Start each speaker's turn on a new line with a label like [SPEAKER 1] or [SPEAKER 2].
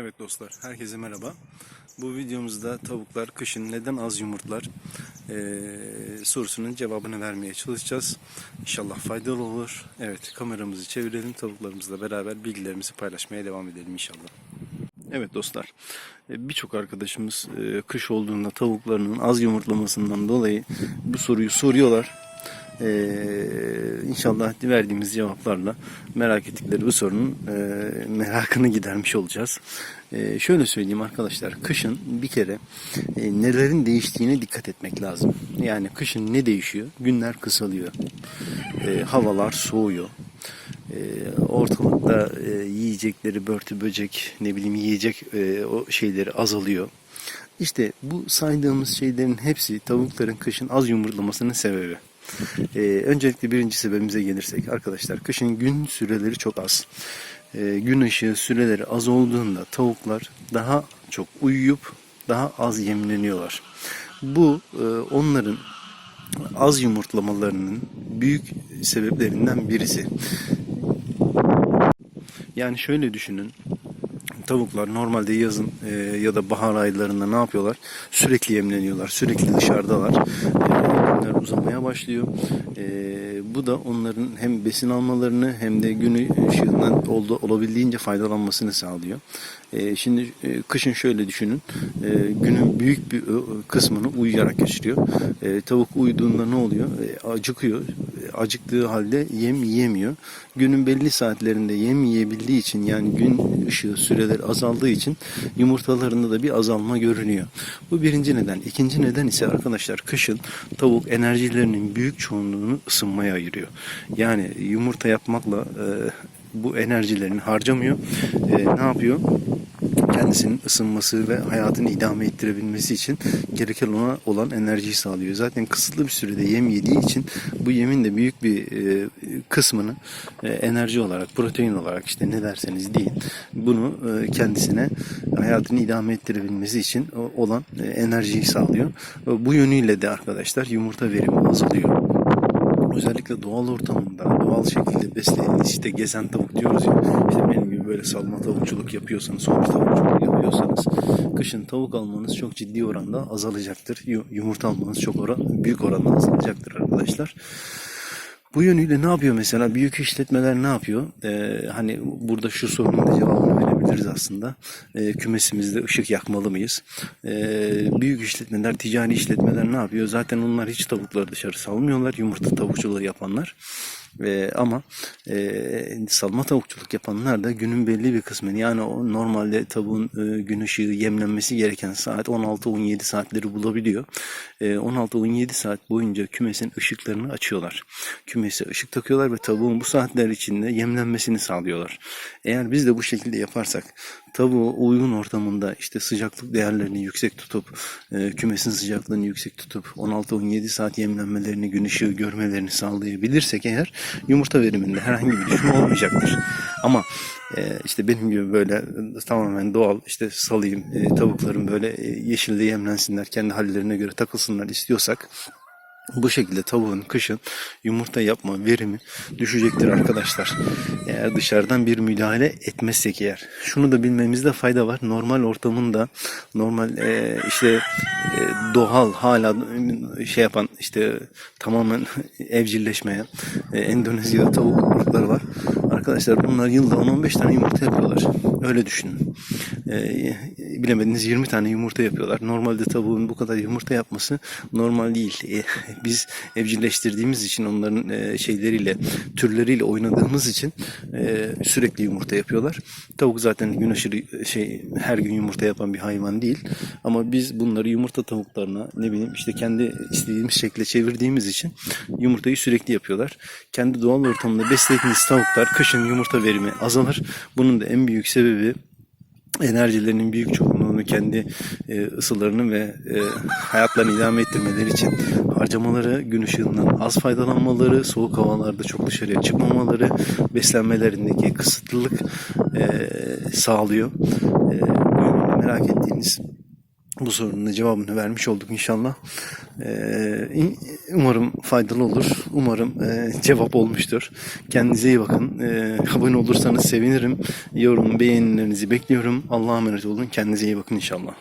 [SPEAKER 1] Evet dostlar, herkese merhaba. Bu videomuzda tavuklar kışın neden az yumurtlar eee, sorusunun cevabını vermeye çalışacağız. İnşallah faydalı olur. Evet, kameramızı çevirelim, tavuklarımızla beraber bilgilerimizi paylaşmaya devam edelim inşallah. Evet dostlar, birçok arkadaşımız kış olduğunda tavuklarının az yumurtlamasından dolayı bu soruyu soruyorlar. Ee, inşallah verdiğimiz cevaplarla merak ettikleri bu sorunun e, merakını gidermiş olacağız. Ee, şöyle söyleyeyim arkadaşlar, kışın bir kere e, nelerin değiştiğine dikkat etmek lazım. Yani kışın ne değişiyor? Günler kısalıyor, e, havalar soğuyor. E, ortalıkta e, yiyecekleri, börtü böcek, ne bileyim yiyecek e, o şeyleri azalıyor. İşte bu saydığımız şeylerin hepsi tavukların kışın az yumurtlamasının sebebi. Ee, öncelikle birinci sebebimize gelirsek arkadaşlar kışın gün süreleri çok az. Ee, gün ışığı süreleri az olduğunda tavuklar daha çok uyuyup daha az yemleniyorlar. Bu e, onların az yumurtlamalarının büyük sebeplerinden birisi. Yani şöyle düşünün. Tavuklar normalde yazın e, ya da bahar aylarında ne yapıyorlar? Sürekli yemleniyorlar. Sürekli dışarıdalar. E, uzamaya başlıyor. E, bu da onların hem besin almalarını hem de gün ışığından oldu, olabildiğince faydalanmasını sağlıyor. E, şimdi e, kışın şöyle düşünün. E, günün büyük bir e, kısmını uyuyarak geçiriyor. E, tavuk uyuduğunda ne oluyor? E, acıkıyor. Acıktığı halde yem yiyemiyor. Günün belli saatlerinde yem yiyebildiği için yani gün ışığı süreleri azaldığı için yumurtalarında da bir azalma görünüyor. Bu birinci neden. İkinci neden ise arkadaşlar kışın tavuk enerjilerinin büyük çoğunluğunu ısınmaya ayırıyor. Yani yumurta yapmakla e, bu enerjilerini harcamıyor. E, ne yapıyor? kendisinin ısınması ve hayatını idame ettirebilmesi için gereken ona olan enerjiyi sağlıyor. Zaten kısıtlı bir sürede yem yediği için bu yemin de büyük bir e, kısmını e, enerji olarak, protein olarak işte ne derseniz deyin bunu e, kendisine hayatını idame ettirebilmesi için olan e, enerjiyi sağlıyor. Bu yönüyle de arkadaşlar yumurta verimi azalıyor özellikle doğal ortamında doğal şekilde besleyen işte gezen tavuk diyoruz ya işte benim gibi böyle salma tavukçuluk yapıyorsanız somur tavukçuluk yapıyorsanız kışın tavuk almanız çok ciddi oranda azalacaktır. Yu- Yumurta almanız çok oran, büyük oranda azalacaktır arkadaşlar. Bu yönüyle ne yapıyor mesela? Büyük işletmeler ne yapıyor? Ee, hani burada şu sorunun da cevabını verebiliriz aslında. Ee, kümesimizde ışık yakmalı mıyız? Ee, büyük işletmeler, ticari işletmeler ne yapıyor? Zaten onlar hiç tavukları dışarı salmıyorlar. Yumurta tavukçuluğu yapanlar. Ee, ama e, salma tavukçuluk yapanlar da günün belli bir kısmını yani o normalde tavuğun e, gün ışığı yemlenmesi gereken saat 16-17 saatleri bulabiliyor. E, 16-17 saat boyunca kümesin ışıklarını açıyorlar. Kümese ışık takıyorlar ve tavuğun bu saatler içinde yemlenmesini sağlıyorlar. Eğer biz de bu şekilde yaparsak tavuğu uygun ortamında işte sıcaklık değerlerini yüksek tutup e, kümesin sıcaklığını yüksek tutup 16-17 saat yemlenmelerini gün ışığı görmelerini sağlayabilirsek eğer yumurta veriminde herhangi bir düşme olmayacaktır. Ama e, işte benim gibi böyle tamamen doğal işte salayım e, tavuklarım böyle e, yeşilde yemlensinler kendi hallerine göre takılsınlar istiyorsak bu şekilde tavuğun kışın yumurta yapma verimi düşecektir arkadaşlar. Eğer dışarıdan bir müdahale etmezsek eğer. Şunu da bilmemizde fayda var. Normal ortamında normal e, işte e, doğal hala şey yapan işte tamamen evcilleşmeye e, Endonezya'da tavuk var. Arkadaşlar bunlar yılda 10-15 tane yumurta yapıyorlar. Öyle düşünün. E, bilemediniz 20 tane yumurta yapıyorlar. Normalde tavuğun bu kadar yumurta yapması normal değil. E, biz evcilleştirdiğimiz için onların e, şeyleriyle, türleriyle oynadığımız için e, sürekli yumurta yapıyorlar. Tavuk zaten gün aşırı şey her gün yumurta yapan bir hayvan değil. Ama biz bunları yumurta tavuklarına ne bileyim işte kendi istediğimiz şekle çevirdiğimiz için yumurtayı sürekli yapıyorlar. Kendi doğal ortamında beslediğiniz tavuklar kışın yumurta verimi azalır. Bunun da en büyük sebebi enerjilerinin büyük çoğunluğunu kendi e, ısılarını ve e, hayatlarını idame ettirmeleri için harcamaları, gün ışığından az faydalanmaları, soğuk havalarda çok dışarıya çıkmamaları, beslenmelerindeki kısıtlılık e, sağlıyor. E, merak ettiğiniz bu sorunun cevabını vermiş olduk inşallah. Ee, umarım faydalı olur. Umarım e, cevap olmuştur. Kendinize iyi bakın. Ee, abone olursanız sevinirim. Yorum, beğenilerinizi bekliyorum. Allah'a emanet olun. Kendinize iyi bakın inşallah.